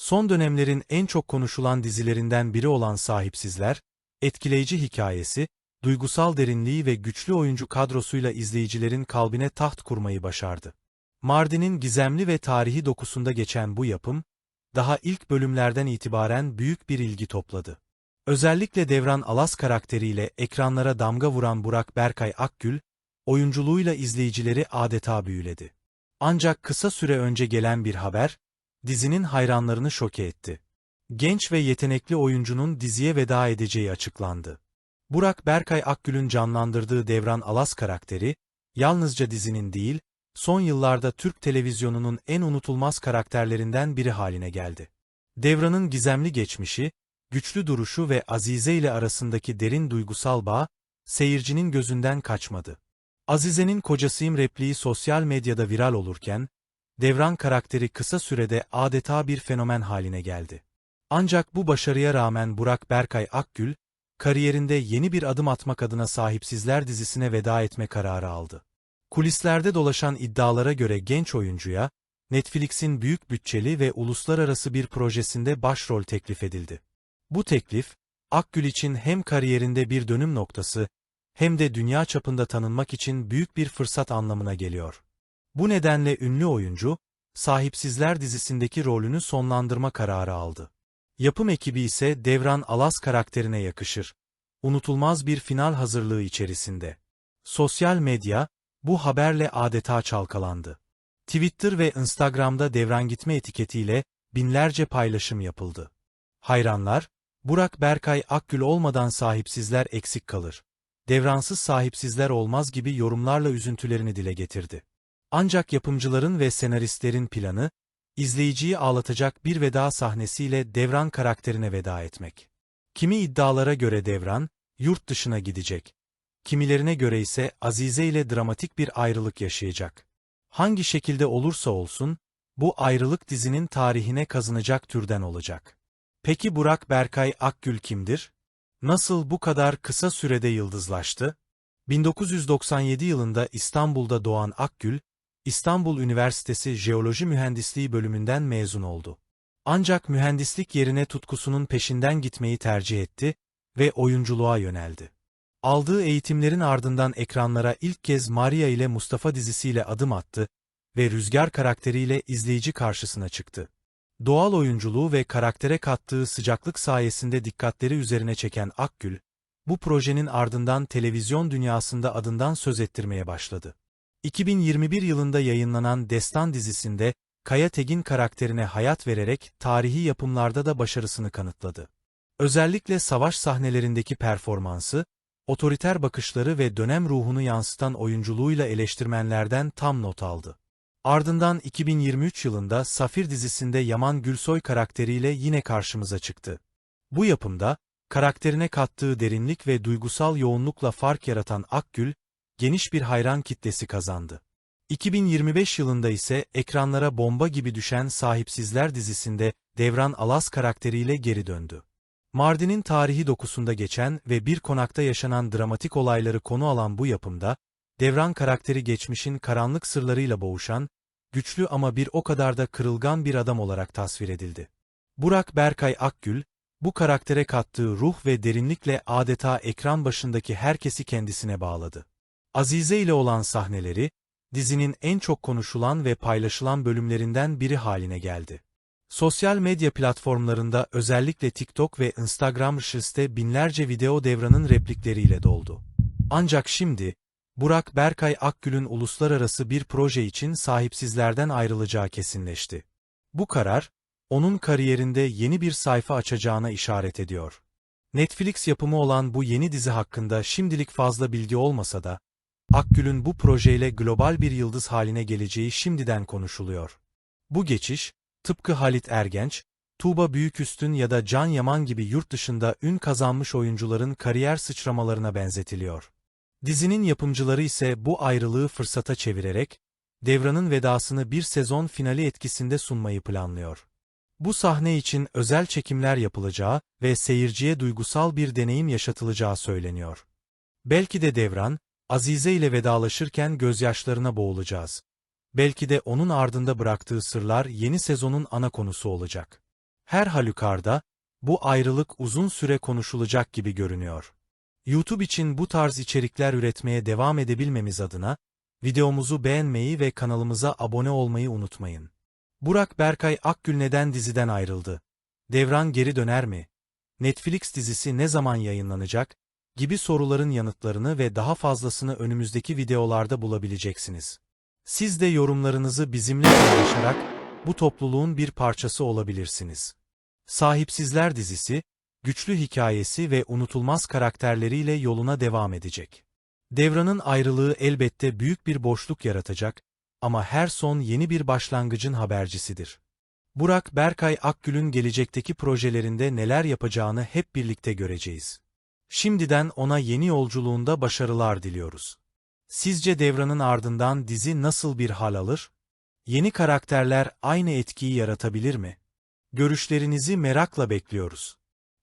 Son dönemlerin en çok konuşulan dizilerinden biri olan Sahipsizler, etkileyici hikayesi, duygusal derinliği ve güçlü oyuncu kadrosuyla izleyicilerin kalbine taht kurmayı başardı. Mardin'in gizemli ve tarihi dokusunda geçen bu yapım, daha ilk bölümlerden itibaren büyük bir ilgi topladı. Özellikle Devran Alas karakteriyle ekranlara damga vuran Burak Berkay Akgül, oyunculuğuyla izleyicileri adeta büyüledi. Ancak kısa süre önce gelen bir haber, dizinin hayranlarını şoke etti. Genç ve yetenekli oyuncunun diziye veda edeceği açıklandı. Burak Berkay Akgül'ün canlandırdığı Devran Alas karakteri, yalnızca dizinin değil, son yıllarda Türk televizyonunun en unutulmaz karakterlerinden biri haline geldi. Devran'ın gizemli geçmişi, güçlü duruşu ve Azize ile arasındaki derin duygusal bağ, seyircinin gözünden kaçmadı. Azize'nin kocasıyım repliği sosyal medyada viral olurken, Devran karakteri kısa sürede adeta bir fenomen haline geldi. Ancak bu başarıya rağmen Burak Berkay Akgül, kariyerinde yeni bir adım atmak adına Sahipsizler dizisine veda etme kararı aldı. Kulislerde dolaşan iddialara göre genç oyuncuya, Netflix'in büyük bütçeli ve uluslararası bir projesinde başrol teklif edildi. Bu teklif, Akgül için hem kariyerinde bir dönüm noktası, hem de dünya çapında tanınmak için büyük bir fırsat anlamına geliyor. Bu nedenle ünlü oyuncu, Sahipsizler dizisindeki rolünü sonlandırma kararı aldı. Yapım ekibi ise Devran Alas karakterine yakışır. Unutulmaz bir final hazırlığı içerisinde. Sosyal medya, bu haberle adeta çalkalandı. Twitter ve Instagram'da Devran Gitme etiketiyle binlerce paylaşım yapıldı. Hayranlar, Burak Berkay Akgül olmadan sahipsizler eksik kalır. Devransız sahipsizler olmaz gibi yorumlarla üzüntülerini dile getirdi. Ancak yapımcıların ve senaristlerin planı, izleyiciyi ağlatacak bir veda sahnesiyle Devran karakterine veda etmek. Kimi iddialara göre Devran, yurt dışına gidecek. Kimilerine göre ise Azize ile dramatik bir ayrılık yaşayacak. Hangi şekilde olursa olsun, bu ayrılık dizinin tarihine kazınacak türden olacak. Peki Burak Berkay Akgül kimdir? Nasıl bu kadar kısa sürede yıldızlaştı? 1997 yılında İstanbul'da doğan Akgül, İstanbul Üniversitesi Jeoloji Mühendisliği bölümünden mezun oldu. Ancak mühendislik yerine tutkusunun peşinden gitmeyi tercih etti ve oyunculuğa yöneldi. Aldığı eğitimlerin ardından ekranlara ilk kez Maria ile Mustafa dizisiyle adım attı ve Rüzgar karakteriyle izleyici karşısına çıktı. Doğal oyunculuğu ve karaktere kattığı sıcaklık sayesinde dikkatleri üzerine çeken Akgül, bu projenin ardından televizyon dünyasında adından söz ettirmeye başladı. 2021 yılında yayınlanan Destan dizisinde, Kaya Tegin karakterine hayat vererek tarihi yapımlarda da başarısını kanıtladı. Özellikle savaş sahnelerindeki performansı, otoriter bakışları ve dönem ruhunu yansıtan oyunculuğuyla eleştirmenlerden tam not aldı. Ardından 2023 yılında Safir dizisinde Yaman Gülsoy karakteriyle yine karşımıza çıktı. Bu yapımda, karakterine kattığı derinlik ve duygusal yoğunlukla fark yaratan Akgül, geniş bir hayran kitlesi kazandı. 2025 yılında ise ekranlara bomba gibi düşen Sahipsizler dizisinde Devran Alas karakteriyle geri döndü. Mardin'in tarihi dokusunda geçen ve bir konakta yaşanan dramatik olayları konu alan bu yapımda, Devran karakteri geçmişin karanlık sırlarıyla boğuşan, güçlü ama bir o kadar da kırılgan bir adam olarak tasvir edildi. Burak Berkay Akgül, bu karaktere kattığı ruh ve derinlikle adeta ekran başındaki herkesi kendisine bağladı. Azize ile olan sahneleri, dizinin en çok konuşulan ve paylaşılan bölümlerinden biri haline geldi. Sosyal medya platformlarında özellikle TikTok ve Instagram Reels'te binlerce video devranın replikleriyle doldu. Ancak şimdi, Burak Berkay Akgül'ün uluslararası bir proje için sahipsizlerden ayrılacağı kesinleşti. Bu karar, onun kariyerinde yeni bir sayfa açacağına işaret ediyor. Netflix yapımı olan bu yeni dizi hakkında şimdilik fazla bilgi olmasa da, Akgül'ün bu projeyle global bir yıldız haline geleceği şimdiden konuşuluyor. Bu geçiş, tıpkı Halit Ergenç, Tuğba Büyüküstün ya da Can Yaman gibi yurt dışında ün kazanmış oyuncuların kariyer sıçramalarına benzetiliyor. Dizinin yapımcıları ise bu ayrılığı fırsata çevirerek, Devran'ın vedasını bir sezon finali etkisinde sunmayı planlıyor. Bu sahne için özel çekimler yapılacağı ve seyirciye duygusal bir deneyim yaşatılacağı söyleniyor. Belki de Devran, Azize ile vedalaşırken gözyaşlarına boğulacağız. Belki de onun ardında bıraktığı sırlar yeni sezonun ana konusu olacak. Her halükarda, bu ayrılık uzun süre konuşulacak gibi görünüyor. YouTube için bu tarz içerikler üretmeye devam edebilmemiz adına, videomuzu beğenmeyi ve kanalımıza abone olmayı unutmayın. Burak Berkay Akgül neden diziden ayrıldı? Devran geri döner mi? Netflix dizisi ne zaman yayınlanacak? Gibi soruların yanıtlarını ve daha fazlasını önümüzdeki videolarda bulabileceksiniz. Siz de yorumlarınızı bizimle paylaşarak bu topluluğun bir parçası olabilirsiniz. Sahipsizler dizisi, güçlü hikayesi ve unutulmaz karakterleriyle yoluna devam edecek. Devran'ın ayrılığı elbette büyük bir boşluk yaratacak ama her son yeni bir başlangıcın habercisidir. Burak Berkay Akgül'ün gelecekteki projelerinde neler yapacağını hep birlikte göreceğiz. Şimdiden ona yeni yolculuğunda başarılar diliyoruz. Sizce Devran'ın ardından dizi nasıl bir hal alır? Yeni karakterler aynı etkiyi yaratabilir mi? Görüşlerinizi merakla bekliyoruz.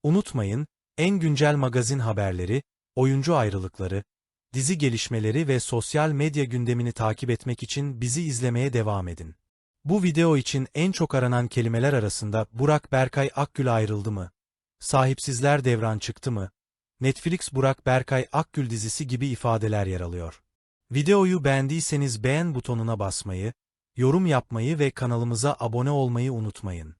Unutmayın, en güncel magazin haberleri, oyuncu ayrılıkları, dizi gelişmeleri ve sosyal medya gündemini takip etmek için bizi izlemeye devam edin. Bu video için en çok aranan kelimeler arasında Burak Berkay Akgül ayrıldı mı? Sahipsizler devran çıktı mı? Netflix Burak Berkay Akgül dizisi gibi ifadeler yer alıyor. Videoyu beğendiyseniz beğen butonuna basmayı, yorum yapmayı ve kanalımıza abone olmayı unutmayın.